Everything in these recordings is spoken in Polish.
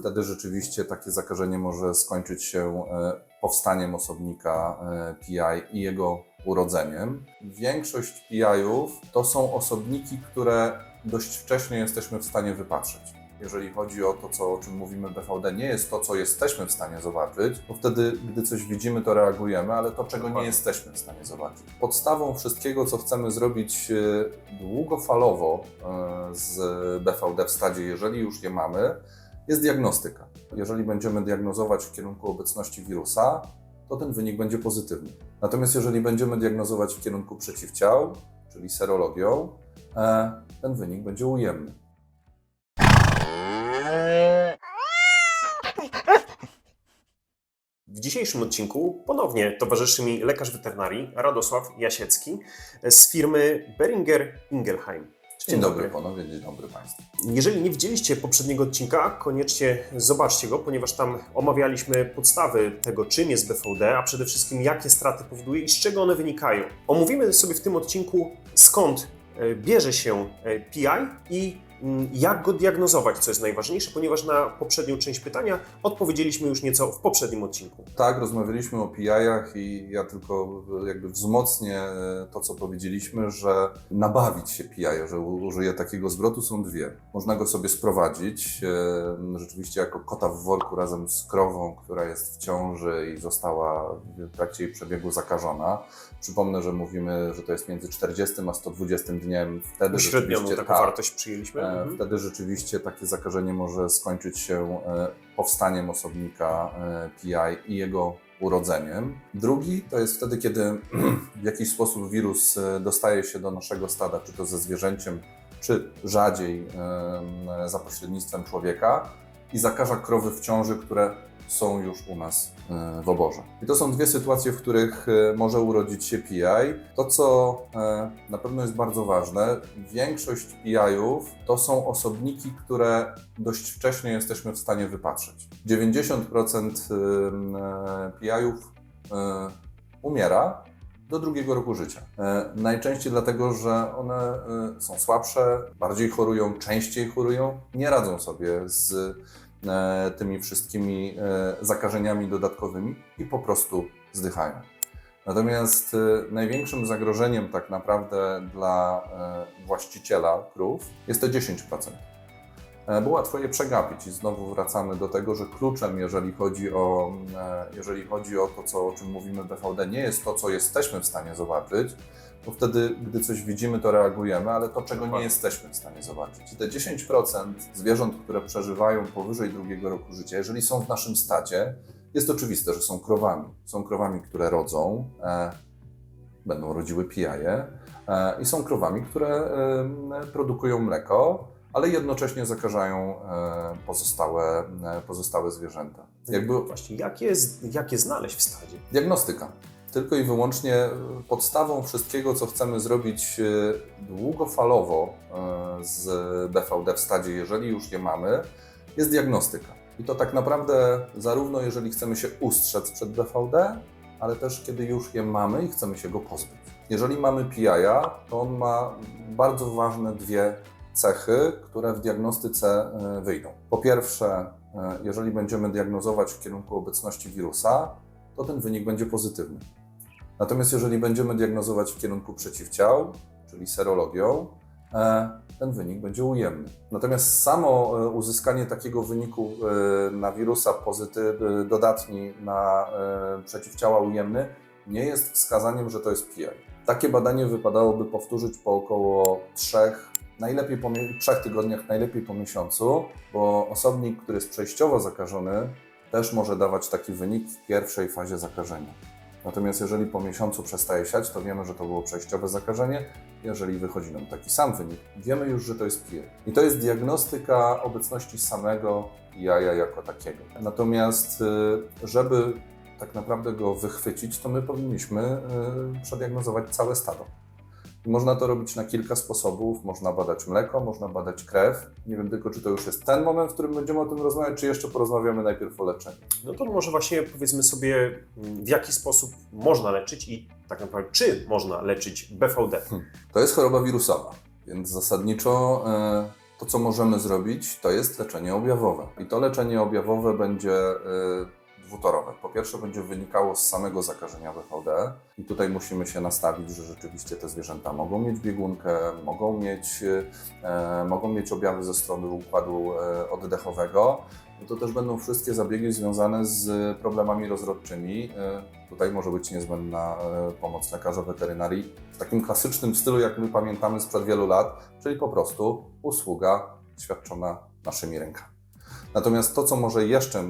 Wtedy rzeczywiście takie zakażenie może skończyć się e, powstaniem osobnika e, PI i jego urodzeniem. Większość PI-ów to są osobniki, które dość wcześnie jesteśmy w stanie wypatrzeć. Jeżeli chodzi o to, co, o czym mówimy BVD, nie jest to, co jesteśmy w stanie zobaczyć, bo wtedy, gdy coś widzimy, to reagujemy, ale to, czego nie jesteśmy w stanie zobaczyć. Podstawą wszystkiego, co chcemy zrobić e, długofalowo z BVD w stadzie, jeżeli już je mamy, jest diagnostyka. Jeżeli będziemy diagnozować w kierunku obecności wirusa, to ten wynik będzie pozytywny. Natomiast jeżeli będziemy diagnozować w kierunku przeciwciał, czyli serologią, e, ten wynik będzie ujemny. W dzisiejszym odcinku ponownie towarzyszy mi lekarz weterynarii Radosław Jasiecki z firmy Beringer Ingelheim. Dzień dobry panowie, dzień dobry Państwu. Jeżeli nie widzieliście poprzedniego odcinka, koniecznie zobaczcie go, ponieważ tam omawialiśmy podstawy tego, czym jest BVD, a przede wszystkim jakie straty powoduje i z czego one wynikają. Omówimy sobie w tym odcinku skąd e, bierze się e, PI i jak go diagnozować, co jest najważniejsze, ponieważ na poprzednią część pytania odpowiedzieliśmy już nieco w poprzednim odcinku. Tak, rozmawialiśmy o PI-ach i ja tylko jakby wzmocnię to, co powiedzieliśmy, że nabawić się PI, że użyję takiego zwrotu, są dwie. Można go sobie sprowadzić e, rzeczywiście jako kota w worku razem z krową, która jest w ciąży i została w trakcie jej przebiegu zakażona. Przypomnę, że mówimy, że to jest między 40 a 120 dniem. Wtedy rzeczywiście- taką tak, wartość przyjęliśmy. Mhm. Wtedy rzeczywiście takie zakażenie może skończyć się e, powstaniem osobnika e, PI i jego urodzeniem. Drugi to jest wtedy, kiedy w jakiś sposób wirus e, dostaje się do naszego stada, czy to ze zwierzęciem, czy rzadziej za pośrednictwem człowieka i zakaża krowy w ciąży, które są już u nas e, w oborze. I to są dwie sytuacje, w których e, może urodzić się PI. To, co e, na pewno jest bardzo ważne, większość PI-ów to są osobniki, które dość wcześnie jesteśmy w stanie wypatrzeć. 90% ym, e, PI-ów umiera do drugiego roku życia. Najczęściej dlatego, że one są słabsze, bardziej chorują, częściej chorują, nie radzą sobie z tymi wszystkimi e, zakażeniami dodatkowymi i po prostu zdychają. Natomiast e, największym zagrożeniem tak naprawdę dla e, właściciela krów jest to 10%. E, Bo łatwo je przegapić i znowu wracamy do tego, że kluczem, jeżeli chodzi o, e, jeżeli chodzi o to, co, o czym mówimy BVD, nie jest to, co jesteśmy w stanie zobaczyć, bo wtedy, gdy coś widzimy, to reagujemy, ale to, czego nie jesteśmy w stanie zobaczyć. I te 10% zwierząt, które przeżywają powyżej drugiego roku życia, jeżeli są w naszym stadzie, jest oczywiste, że są krowami. Są krowami, które rodzą, e, będą rodziły pijaje e, i są krowami, które e, produkują mleko, ale jednocześnie zakażają e, pozostałe, e, pozostałe zwierzęta. Jakby Właśnie, jak je, jak je znaleźć w stadzie? diagnostyka. Tylko i wyłącznie e, podstawą wszystkiego, co chcemy zrobić długofalowo z BVD w stadzie, jeżeli już je mamy, jest diagnostyka. I to tak naprawdę zarówno jeżeli chcemy się ustrzec przed BVD, ale też kiedy już je mamy i chcemy się go pozbyć. Jeżeli mamy PI-a, to on ma bardzo ważne dwie cechy, które w diagnostyce e, wyjdą. Po pierwsze, e, jeżeli będziemy diagnozować w kierunku obecności wirusa, to ten wynik będzie pozytywny. Natomiast jeżeli będziemy diagnozować w kierunku przeciwciał, czyli serologią, e, ten wynik będzie ujemny. Natomiast samo uzyskanie takiego wyniku na wirusa pozytyw, dodatni na przeciwciała ujemny nie jest wskazaniem, że to jest PI. Takie badanie wypadałoby powtórzyć po około trzech, najlepiej po trzech tygodniach, najlepiej po miesiącu, bo osobnik, który jest przejściowo zakażony, też może dawać taki wynik w pierwszej fazie zakażenia. Natomiast jeżeli po miesiącu przestaje siać, to wiemy, że to było przejściowe zakażenie. Jeżeli wychodzi nam taki sam wynik, wiemy już, że to jest PI. I to jest diagnostyka obecności samego jaja jako takiego. Natomiast y, żeby tak naprawdę go wychwycić, to my powinniśmy y, przediagnozować całe stado. Można to robić na kilka sposobów. Można badać mleko, można badać krew. Nie wiem tylko, czy to już jest ten moment, w którym będziemy o tym rozmawiać, czy jeszcze porozmawiamy najpierw o leczeniu. No to może właśnie powiedzmy sobie, mm, w jaki sposób można leczyć i tak naprawdę czy można leczyć BVD. To jest choroba wirusowa, więc zasadniczo e, To, co możemy zrobić, to jest leczenie objawowe. I to leczenie objawowe będzie y, dwutorowe. Po pierwsze, będzie wynikało z samego zakażenia BVD, i tutaj musimy się nastawić, że rzeczywiście te zwierzęta mogą mieć biegunkę, mogą mieć, e, mogą mieć objawy ze strony układu e, oddechowego. No to też będą wszystkie zabiegi związane z problemami rozrodczymi. E, tutaj może być niezbędna e, pomoc lekarza weterynarii w takim klasycznym stylu, jak my pamiętamy sprzed wielu lat, czyli po prostu usługa świadczona naszymi rękami. Natomiast to, co może jeszcze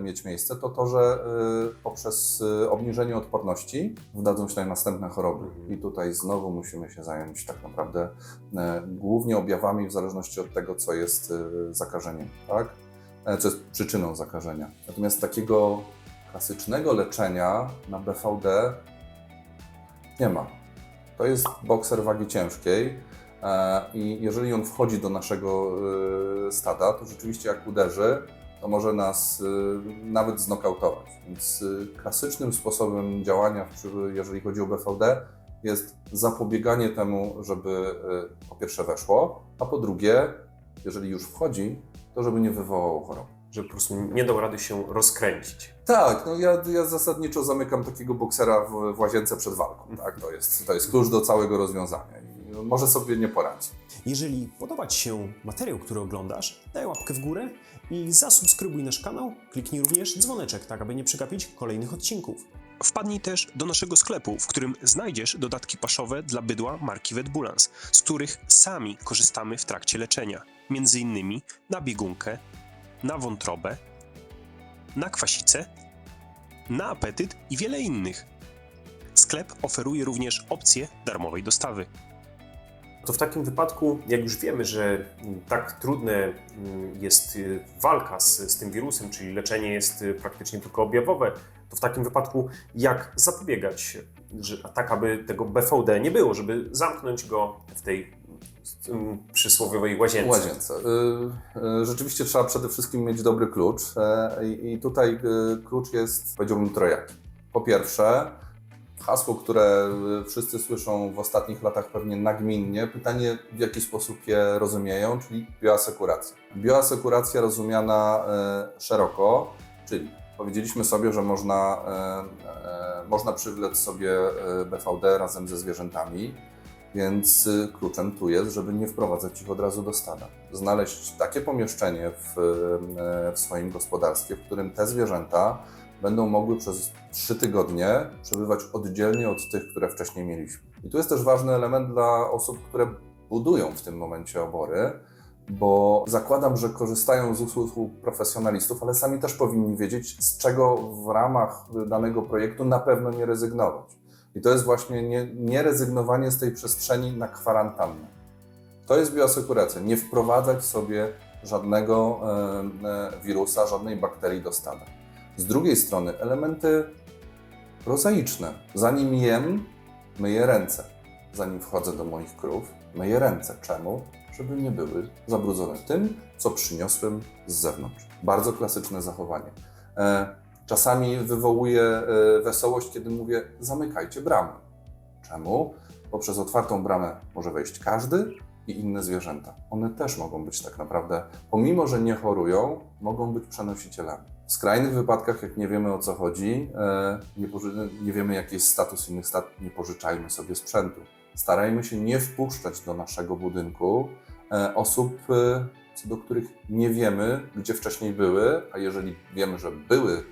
mieć miejsce, to to, że e, poprzez e, obniżenie odporności wdadzą się następne choroby. I tutaj znowu musimy się zająć tak naprawdę e, głównie objawami w zależności od tego, co jest zakażeniem, tak? E, Co jest przyczyną zakażenia. Natomiast takiego klasycznego leczenia na BVD nie ma. To jest bokser wagi ciężkiej. E, I jeżeli on wchodzi do naszego e, stada, to rzeczywiście jak uderzy, to może nas e, nawet znokautować. Więc klasycznym sposobem działania, jeżeli chodzi o BVD, jest zapobieganie temu, żeby po pierwsze weszło, a po drugie, jeżeli już wchodzi, to żeby nie wywołało choroby. Żeby po prostu nie dał rady się rozkręcić. Tak, no ja, ja zasadniczo zamykam takiego boksera w, w łazience przed walką. Tak? To, jest, to jest klucz do całego rozwiązania. Może sobie nie poradzi. Jeżeli podoba Ci się materiał, który oglądasz, daj łapkę w górę i zasubskrybuj nasz kanał. Kliknij również dzwoneczek, tak aby nie przegapić kolejnych odcinków. Wpadnij też do naszego sklepu, w którym znajdziesz dodatki paszowe dla bydła marki Vetbulans, z których sami korzystamy w trakcie leczenia. Między innymi na biegunkę, na wątrobę, na kwasicę, na apetyt i wiele innych. Sklep oferuje również opcję darmowej dostawy. To w takim wypadku, jak już wiemy, że mm, tak trudne mm, jest y, walka z, z tym wirusem, czyli leczenie jest y, praktycznie tylko objawowe, to w takim wypadku jak zapobiegać, że, tak aby tego BVD nie było, żeby zamknąć go w tej mm, przysłowiowej łazience. łazience. Y, Rzeczywiście trzeba przede wszystkim mieć dobry klucz e, i tutaj klucz jest, powiedziałbym, trojaki. Po pierwsze, hasło, które y, wszyscy słyszą w ostatnich latach pewnie nagminnie, pytanie w jaki sposób je rozumieją, czyli bioasekuracja. Bioasekuracja rozumiana e, szeroko, czyli powiedzieliśmy sobie, że można, e, e, można przywlec sobie BVD razem ze zwierzętami, więc y, kluczem tu jest, żeby nie wprowadzać ich od razu do stada. Znaleźć takie pomieszczenie w, w swoim gospodarstwie, w którym te zwierzęta będą mogły przez trzy tygodnie przebywać oddzielnie od tych, które wcześniej mieliśmy. I tu jest też ważny element dla osób, które budują w tym momencie obory, bo zakładam, że korzystają z usług profesjonalistów, ale sami też powinni wiedzieć, z czego w ramach danego projektu na pewno nie rezygnować. I to jest właśnie nie, nie rezygnowanie z tej przestrzeni na kwarantannę. To jest bioasekuracja. Nie wprowadzać sobie żadnego e, e, wirusa, żadnej bakterii do stada. Z drugiej strony elementy prozaiczne. Zanim jem, myję ręce. Zanim wchodzę do moich krów, myję ręce. Czemu? Żeby nie były zabrudzone tym, co przyniosłem z zewnątrz. Bardzo klasyczne zachowanie. E, Czasami wywołuje wesołość, kiedy mówię: zamykajcie bramy. Czemu? Bo przez otwartą bramę może wejść każdy i inne zwierzęta. One też mogą być tak naprawdę, pomimo że nie chorują, mogą być przenosicielami. W skrajnych wypadkach, jak nie wiemy o co chodzi, e, nie, nie wiemy jaki jest status innych stad, nie pożyczajmy sobie sprzętu. Starajmy się nie wpuszczać do naszego budynku e, osób, e, co do których nie wiemy, gdzie wcześniej były, a jeżeli wiemy, że były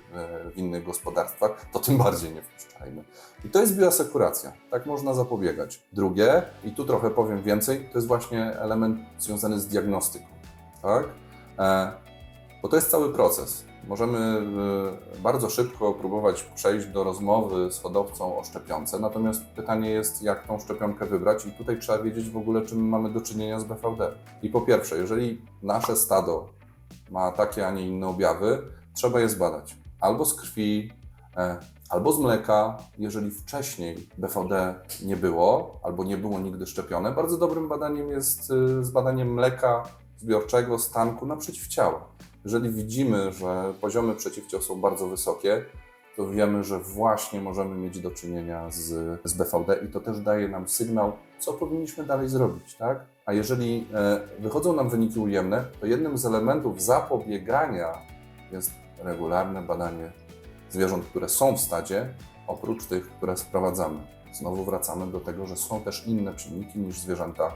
w innych gospodarstwach, to tym bardziej nie wpuszczajmy. I to jest bioasekuracja. Tak można zapobiegać. Drugie, i tu trochę powiem więcej, to jest właśnie element związany z diagnostyką. Tak? Bo to jest cały proces. Możemy e, bardzo szybko próbować przejść do rozmowy z hodowcą o szczepionce, natomiast pytanie jest, jak tą szczepionkę wybrać, i tutaj trzeba wiedzieć w ogóle, czym mamy do czynienia z BVD. I po pierwsze, jeżeli nasze stado ma takie, a nie inne objawy, trzeba je zbadać. Albo z krwi, e, albo z mleka. Jeżeli wcześniej BVD nie było, albo nie było nigdy szczepione, bardzo dobrym badaniem jest e, zbadanie mleka zbiorczego z tanku na przeciwciała. Jeżeli widzimy, że poziomy przeciwciał są bardzo wysokie, to wiemy, że właśnie możemy mieć do czynienia z, z BVD i to też daje nam sygnał, co powinniśmy dalej zrobić, tak? A jeżeli e, wychodzą nam wyniki ujemne, to jednym z elementów zapobiegania jest regularne badanie zwierząt, które są w stadzie, oprócz tych, które sprowadzamy. Znowu wracamy do tego, że są też inne czynniki niż zwierzęta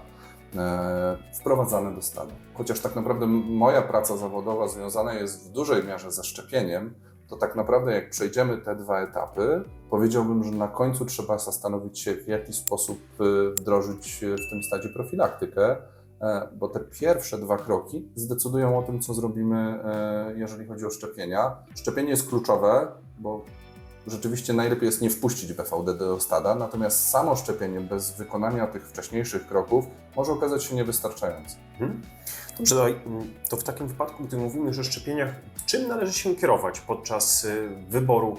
wprowadzane do stada. Chociaż tak naprawdę moja praca zawodowa związana jest w dużej mierze ze szczepieniem, to tak naprawdę jak przejdziemy te dwa etapy, powiedziałbym, że na końcu trzeba zastanowić się, w jaki sposób y, wdrożyć y, w tym stadzie profilaktykę, e, bo te pierwsze dwa kroki zdecydują o tym, co zrobimy, e, jeżeli chodzi o szczepienia. Szczepienie jest kluczowe, bo rzeczywiście najlepiej jest nie wpuścić BVD do stada, natomiast samo szczepienie bez wykonania tych wcześniejszych kroków może okazać się niewystarczające. Mhm. Dobrze, to, to w takim wypadku, gdy mówimy już o szczepieniach, czym należy się kierować podczas y, wyboru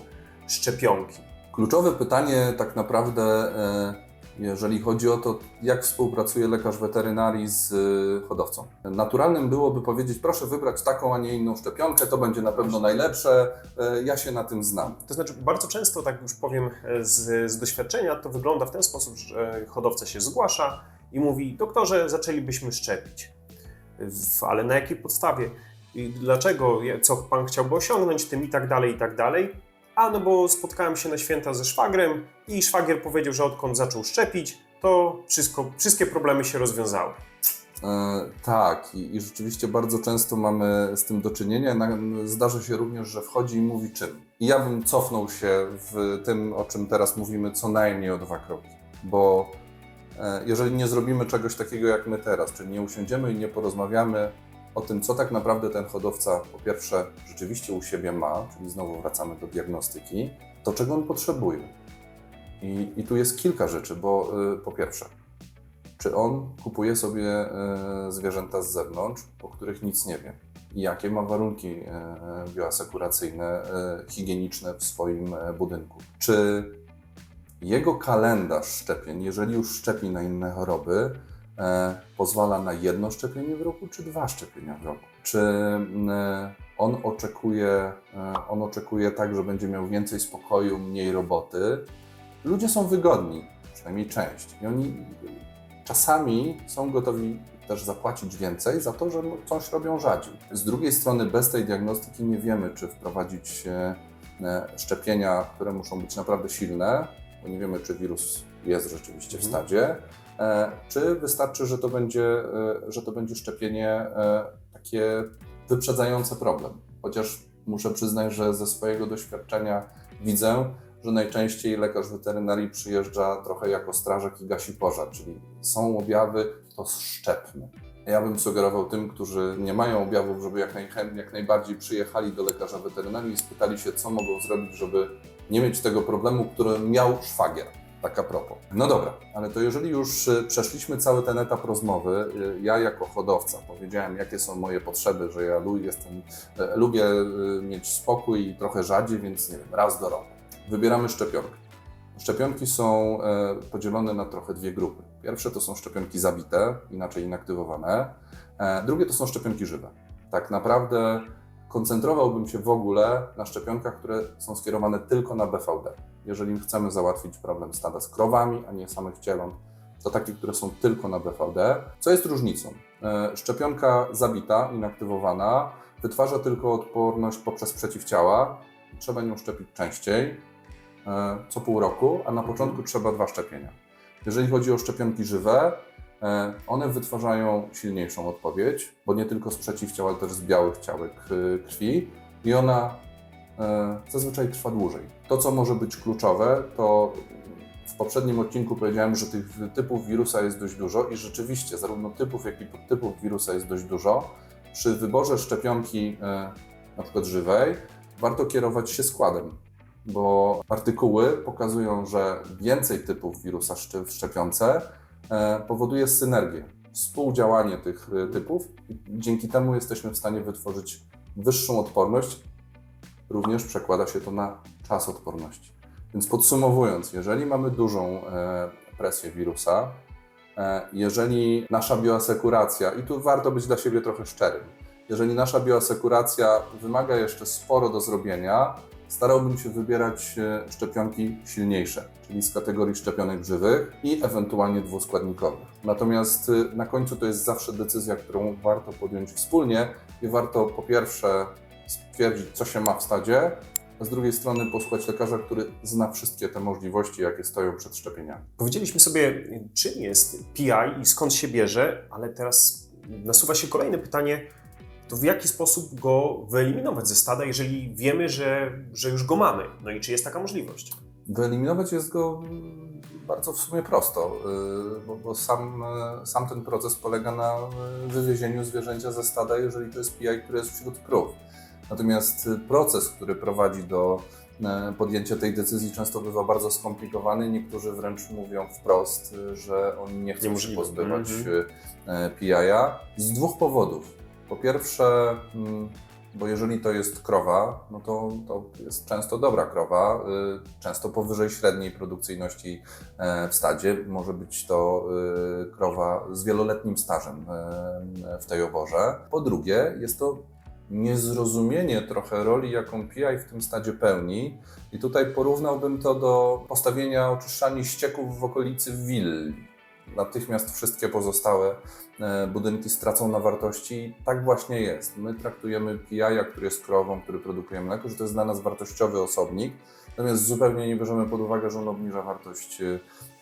szczepionki? Kluczowe pytanie tak naprawdę, e, jeżeli chodzi o to, jak współpracuje lekarz weterynarii z e, hodowcą. Naturalnym byłoby powiedzieć, proszę wybrać taką, a nie inną szczepionkę, to będzie na pewno najlepsze, e, ja się na tym znam. To znaczy, bardzo często, tak już powiem z, z doświadczenia, to wygląda w ten sposób, że hodowca się zgłasza i mówi: Doktorze, zaczęlibyśmy szczepić. Ale na jakiej podstawie? I dlaczego? Co pan chciałby osiągnąć tym i tak dalej, i tak dalej? A no bo spotkałem się na święta ze szwagrem i szwagier powiedział, że odkąd zaczął szczepić, to wszystko, wszystkie problemy się rozwiązały. E, tak, i, i rzeczywiście bardzo często mamy z tym do czynienia. Zdarza się również, że wchodzi i mówi czym. I ja bym cofnął się w tym, o czym teraz mówimy, co najmniej o dwa kroki. Bo e, jeżeli nie zrobimy czegoś takiego jak my teraz, czyli nie usiądziemy i nie porozmawiamy o tym, co tak naprawdę ten hodowca po pierwsze rzeczywiście u siebie ma, czyli znowu wracamy do diagnostyki, to czego on potrzebuje. I, i tu jest kilka rzeczy, bo y, po pierwsze, czy on kupuje sobie e, zwierzęta z zewnątrz, o których nic nie wie? Jakie ma warunki e, bioasekuracyjne, e, higieniczne w swoim budynku? Czy jego kalendarz szczepień, jeżeli już szczepi na inne choroby, pozwala na jedno szczepienie w roku, czy dwa szczepienia w roku? Czy m, e, on oczekuje, e, on oczekuje tak, że będzie miał więcej spokoju, mniej roboty? Ludzie są wygodni, przynajmniej część. I oni czasami są gotowi też zapłacić więcej za to, że coś robią rzadziej. Z drugiej strony, bez tej diagnostyki nie wiemy, czy wprowadzić e, e, szczepienia, które muszą być naprawdę silne, bo nie wiemy, czy wirus jest rzeczywiście w Mhm. stadzie, e, czy wystarczy, że to będzie, e, że to będzie szczepienie e, takie wyprzedzające problem. Chociaż muszę przyznać, że ze swojego doświadczenia widzę, że najczęściej lekarz weterynarii przyjeżdża trochę jako strażak i gasi pożar, czyli są objawy, to szczepmy. Ja bym sugerował tym, którzy nie mają objawów, żeby jak, najchęt, jak najbardziej przyjechali do lekarza weterynarii i spytali się, co mogą zrobić, żeby nie mieć tego problemu, który miał szwagier. Tak a propos. No dobra, ale to jeżeli już y, przeszliśmy cały ten etap rozmowy, y, ja jako hodowca powiedziałem, jakie są moje potrzeby, że ja jestem, e, lubię y, mieć spokój i trochę rzadziej, więc nie wiem, raz do roku. Wybieramy szczepionkę. Szczepionki są e, podzielone na trochę dwie grupy. Pierwsze to są szczepionki zabite, inaczej inaktywowane. E, drugie to są szczepionki żywe. Tak naprawdę koncentrowałbym się w ogóle na szczepionkach, które są skierowane tylko na BVD. Jeżeli chcemy załatwić problem stada z krowami, a nie samych cieląt, to takie, które są tylko na BVD. Co jest różnicą? E, szczepionka zabita, inaktywowana, wytwarza tylko odporność poprzez przeciwciała. Trzeba nią szczepić częściej, e, co pół roku, a na początku trzeba dwa szczepienia. Jeżeli chodzi o szczepionki żywe, one wytwarzają silniejszą odpowiedź, bo nie tylko z przeciwciał, ale też z białych ciałek e, krwi i ona e, zazwyczaj trwa dłużej. To, co może być kluczowe, to w poprzednim odcinku powiedziałem, że tych typów wirusa jest dość dużo i rzeczywiście zarówno typów, jak i podtypów wirusa jest dość dużo. Przy wyborze szczepionki, e, na przykład żywej, warto kierować się składem, bo artykuły pokazują, że więcej typów wirusa w szczepionce e, powoduje synergię, współdziałanie tych e, typów dzięki temu jesteśmy w stanie wytworzyć wyższą odporność. Również przekłada się to na czas odporności. Więc podsumowując, jeżeli mamy dużą e, presję wirusa, e, jeżeli nasza bioasekuracja, i tu warto być dla siebie trochę szczerym, jeżeli nasza bioasekuracja wymaga jeszcze sporo do zrobienia, starałbym się wybierać e, szczepionki silniejsze, czyli z kategorii szczepionek żywych i ewentualnie dwuskładnikowych. Natomiast e, na końcu to jest zawsze decyzja, którą warto podjąć wspólnie i warto po pierwsze stwierdzić, co się ma w stadzie, a z drugiej strony posłuchać lekarza, który zna wszystkie te możliwości, jakie stoją przed szczepieniami. Powiedzieliśmy sobie, czym jest PI i skąd się bierze, ale teraz nasuwa się kolejne pytanie, to w jaki sposób go wyeliminować ze stada, jeżeli wiemy, że, że już go mamy? No i czy jest taka możliwość? Wyeliminować jest go mm, bardzo w sumie prosto, yy, bo, bo sam, e, sam ten proces polega na e, wywiezieniu zwierzęcia ze stada, jeżeli to jest PI, który jest wśród krów. Natomiast y, proces, który prowadzi do e, podjęcia tej decyzji często bywa bardzo skomplikowany. Niektórzy wręcz mówią wprost, y, że oni nie chcą się Niemożliwe. pozbywać Mhm. e, PI-a z dwóch powodów. Po pierwsze, mm, bo jeżeli to jest krowa, no to, to jest często dobra krowa, y, często powyżej średniej produkcyjności e, w stadzie. Może być to y, krowa z wieloletnim stażem e, w tej oborze. Po drugie, jest to niezrozumienie trochę roli, jaką PI w tym stadzie pełni. I tutaj porównałbym to do postawienia oczyszczalni ścieków w okolicy willi. Natychmiast wszystkie pozostałe budynki stracą na wartości. Tak właśnie jest. My traktujemy PI, który jest krową, który produkuje mleko, że to jest dla nas wartościowy osobnik. Natomiast zupełnie nie bierzemy pod uwagę, że on obniża wartość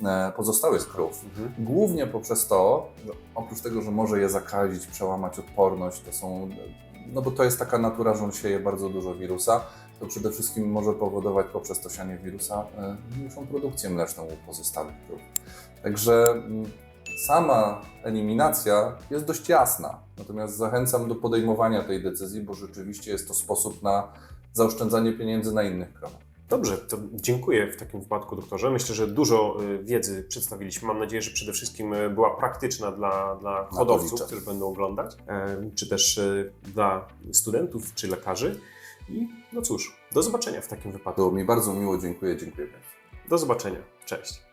e, pozostałych krów. Głównie poprzez to, że oprócz tego, że może je zakazić, przełamać odporność, to są, no bo to jest taka natura, że on sieje bardzo dużo wirusa, to przede wszystkim może powodować poprzez to sianie wirusa e, mniejszą produkcję mleczną u pozostałych krów. Także mm, sama eliminacja jest dość jasna, natomiast zachęcam do podejmowania tej decyzji, bo rzeczywiście jest to sposób na zaoszczędzanie pieniędzy na innych krowach. Dobrze, to dziękuję w takim wypadku, doktorze. Myślę, że dużo y, wiedzy przedstawiliśmy. Mam nadzieję, że przede wszystkim y, była praktyczna dla, dla hodowców, którzy będą oglądać, e, czy też y, dla studentów, czy lekarzy. I no cóż, do zobaczenia w takim wypadku. Było mi bardzo miło, dziękuję, dziękuję. Do zobaczenia. Cześć.